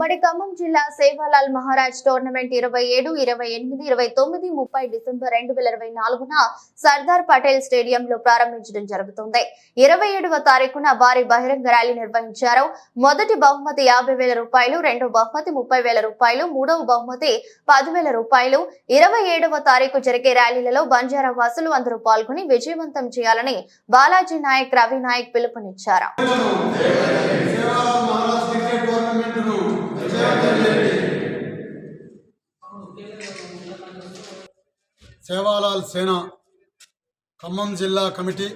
ఉమ్మడి ఖమ్మం జిల్లా సేవాలాల్ మహారాజ్ టోర్నమెంట్ ఇరవై ఏడు ఇరవై ఎనిమిది ఇరవై తొమ్మిది ముప్పై డిసెంబర్ రెండు వేల ఇరవై నాలుగున సర్దార్ పటేల్ స్టేడియంలో ప్రారంభించడం జరుగుతుంది. ఇరవై ఏడవ తారీఖున భారీ బహిరంగ ర్యాలీ నిర్వహించారు. మొదటి బహుమతి యాభై వేల రూపాయలు రెండవ బహుమతి ముప్పై వేల రూపాయలు మూడవ బహుమతి పదివేల రూపాయలు. ఇరవై ఏడవ తారీఖు జరిగే ర్యాలీలలో బంజారా వాసులు అందరూ పాల్గొని విజయవంతం చేయాలని బాలాజీ నాయక్ రవి నాయక్ పిలుపునిచ్చారు సేవాలాల్ మహారాజ్ క్రికెట్ టోర్నమెంట్ను సేవాలాల్ సేన ఖమ్మం జిల్లా కమిటీ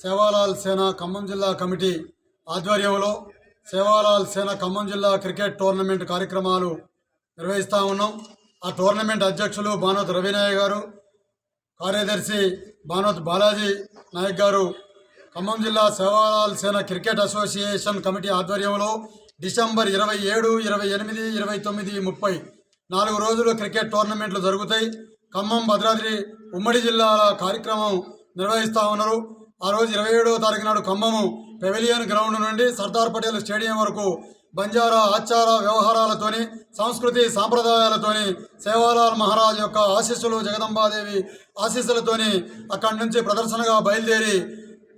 సేవాలాల్ సేన ఖమ్మం జిల్లా కమిటీ ఆధ్వర్యంలో సేవాలాల్ సేన ఖమ్మం జిల్లా క్రికెట్ టోర్నమెంట్ కార్యక్రమాలు నిర్వహిస్తూ ఉన్నాం. ఆ టోర్నమెంట్ అధ్యక్షులు బానోత్ రవినాయ్ గారు కార్యదర్శి భానోత్ బాలాజీ నాయక్ గారు ఖమ్మం జిల్లా Sevalal Sena cricket association committee ఆధ్వర్యంలో డిసెంబర్ ఇరవై ఏడు ఇరవై ఎనిమిది ఇరవై తొమ్మిది ముప్పై నాలుగు రోజులు క్రికెట్ టోర్నమెంట్లు జరుగుతాయి. ఖమ్మం భద్రాద్రి ఉమ్మడి జిల్లాల కార్యక్రమం నిర్వహిస్తూ ఉన్నారు. ఆ రోజు ఇరవై ఏడవ తారీఖు నాడు ఖమ్మము పెవిలియన్ గ్రౌండ్ నుండి సర్దార్ పటేల్ స్టేడియం వరకు బంజారా ఆచార వ్యవహారాలతోని సంస్కృతి సాంప్రదాయాలతోని సేవాలాల్ మహారాజ్ యొక్క ఆశీస్సులు జగదంబాదేవి ఆశీస్సులతోని అక్కడి నుంచి ప్రదర్శనగా బయలుదేరి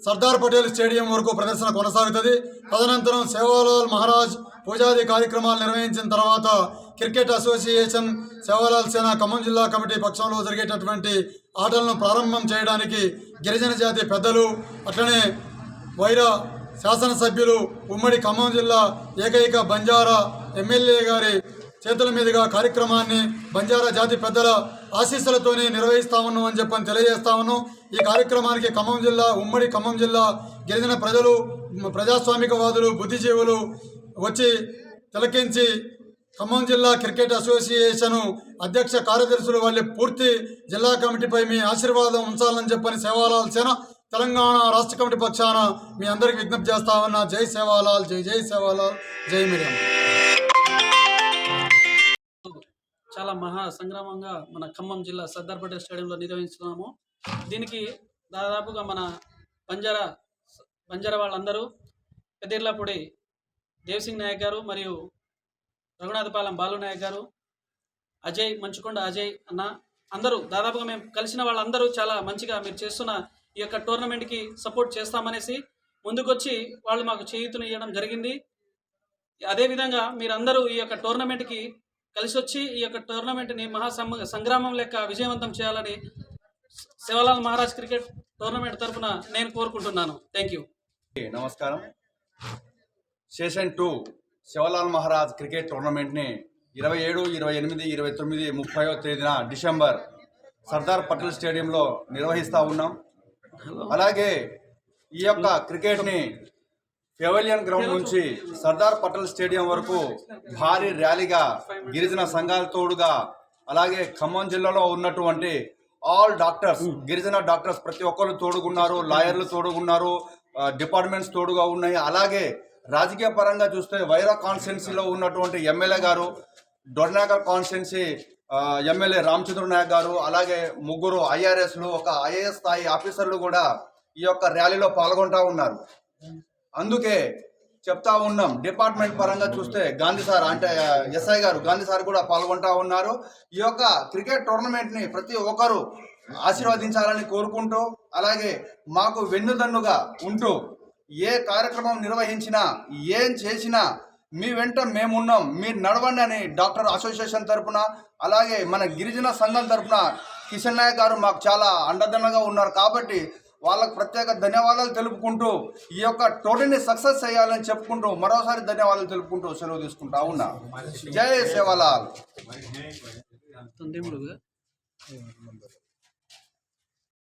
సర్దార్ పటేల్ స్టేడియం వరకు ప్రదర్శన కొనసాగుతుంది. తదనంతరం సేవాలాల్ మహారాజ్ పూజాది కార్యక్రమాలు నిర్వహించిన తర్వాత క్రికెట్ అసోసియేషన్ సేవాలాల్ సేన ఖమ్మం జిల్లా కమిటీ పక్షంలో జరిగేటటువంటి ఆటలను ప్రారంభం చేయడానికి గిరిజన జాతి పెద్దలు అట్లనే వైర శాసనసభ్యులు ఉమ్మడి ఖమ్మం జిల్లా ఏకైక బంజారా ఎమ్మెల్యే గారి చేతుల మీదుగా కార్యక్రమాన్ని బంజారా జాతి పెద్దల ఆశీస్సులతోనే నిర్వహిస్తా ఉన్నాం అని చెప్పని తెలియజేస్తా ఉన్నాం. ఈ కార్యక్రమానికి ఖమ్మం జిల్లా ఉమ్మడి ఖమ్మం జిల్లా గిరిజన ప్రజలు ప్రజాస్వామికవాదులు బుద్ధిజీవులు వచ్చి తిలకించి ఖమ్మం జిల్లా క్రికెట్ అసోసియేషన్ అధ్యక్ష కార్యదర్శులు వాళ్ళ పూర్తి జిల్లా కమిటీపై మీ ఆశీర్వాదం ఉంచాలని చెప్పని సేవాలాల్ సేన తెలంగాణ రాష్ట్ర కమిటీ పక్షాన మీ అందరికి విజ్ఞప్తి చేస్తా ఉన్నా. జై సేవాలాల్ జై జై సేవాలాల్ జై మిరియం చాలా మహా సంగ్రామంగా మన ఖమ్మం జిల్లా సర్దార్ పటేల్ స్టేడియంలో నిర్వహిస్తున్నాము. దీనికి దాదాపుగా మన బంజారా బంజారా వాళ్ళందరూ పెద్దిర్లాపూడి దేవసింగ్ నాయక్ గారు మరియు రఘునాథపాలెం బాలు నాయక్ గారు అజయ్ మంచుకొండ అజయ్ అన్న అందరూ దాదాపుగా మేము కలిసిన వాళ్ళందరూ చాలా మంచిగా మీరు చేస్తున్న ఈ యొక్క టోర్నమెంట్కి సపోర్ట్ చేస్తామనేసి ముందుకొచ్చి వాళ్ళు మాకు చేయూతను ఇవ్వడం జరిగింది. అదేవిధంగా మీరందరూ ఈ యొక్క టోర్నమెంట్కి కలిసి వచ్చి ఈ యొక్క టోర్నమెంట్ని మహా సంగ్రామం లెక్క విజయవంతం చేయాలని శివలాల్ మహారాజ్ క్రికెట్ టోర్నమెంట్ తరఫున నేను కోరుకుంటున్నాను. Thank you. నమస్కారం. Session to Sivalal Maharaj cricket టోర్నమెంట్ని ఇరవై ఏడు ఇరవై ఎనిమిది ఇరవై తొమ్మిది ముప్పైవ తేదీన డిసెంబర్ సర్దార్ పటేల్ స్టేడియంలో నిర్వహిస్తూ ఉన్నాం. అలాగే ఈ యొక్క క్రికెట్ని పెవలియన్ గ్రౌండ్ నుంచి సర్దార్ పటేల్ స్టేడియం వరకు భారీ ర్యాలీగా గిరిజన సంఘాల తోడుగా అలాగే ఖమ్మం జిల్లాలో ఉన్నటువంటి ఆల్ డాక్టర్స్ గిరిజన డాక్టర్స్ ప్రతి ఒక్కరు తోడుగున్నారు లాయర్లు తోడుగున్నారు డిపార్ట్మెంట్స్ తోడుగా ఉన్నాయి. అలాగే రాజకీయ పరంగా చూస్తే వైరా కాన్స్టిట్యున్సీలో ఉన్నటువంటి MLA garu Dornagar constituency MLA Ramachandra Nayak garu అలాగే ముగ్గురు ఐఆర్ఎస్లు ఒక ఐఏఎస్ స్థాయి ఆఫీసర్లు కూడా ఈ యొక్క ర్యాలీలో పాల్గొంటా ఉన్నారు. అందుకే చెప్తా ఉన్నాం. డిపార్ట్మెంట్ పరంగా చూస్తే గాంధీ సార్ అంటే ఎస్ఐ గారు గాంధీ సార్ కూడా పాల్గొంటా ఉన్నారు. ఈ యొక్క క్రికెట్ టోర్నమెంట్ని ప్రతి ఒక్కరూ ఆశీర్వదించాలని కోరుకుంటూ అలాగే మాకు వెన్నుదన్నుగా ఉంటూ ఏ కార్యక్రమం నిర్వహించినా ఏం చేసినా మీ వెంట మేమున్నాం. మీరు నడవండి అని డాక్టర్ అసోసియేషన్ తరఫున అలాగే మన గిరిజన సంఘం తరపున కిషన్ నాయక్ గారు మాకు చాలా అండదండగా ఉన్నారు. కాబట్టి వాళ్ళకు ప్రత్యేక ధన్యవాదాలు తెలుపుకుంటూ ఈ యొక్క టోర్నీని సక్సెస్ చేయాలని చెప్పుకుంటూ మరోసారి ధన్యవాదాలు తెలుపుకుంటూ సెలవు తీసుకుంటా ఉన్నా. జయ సేవాలాల్.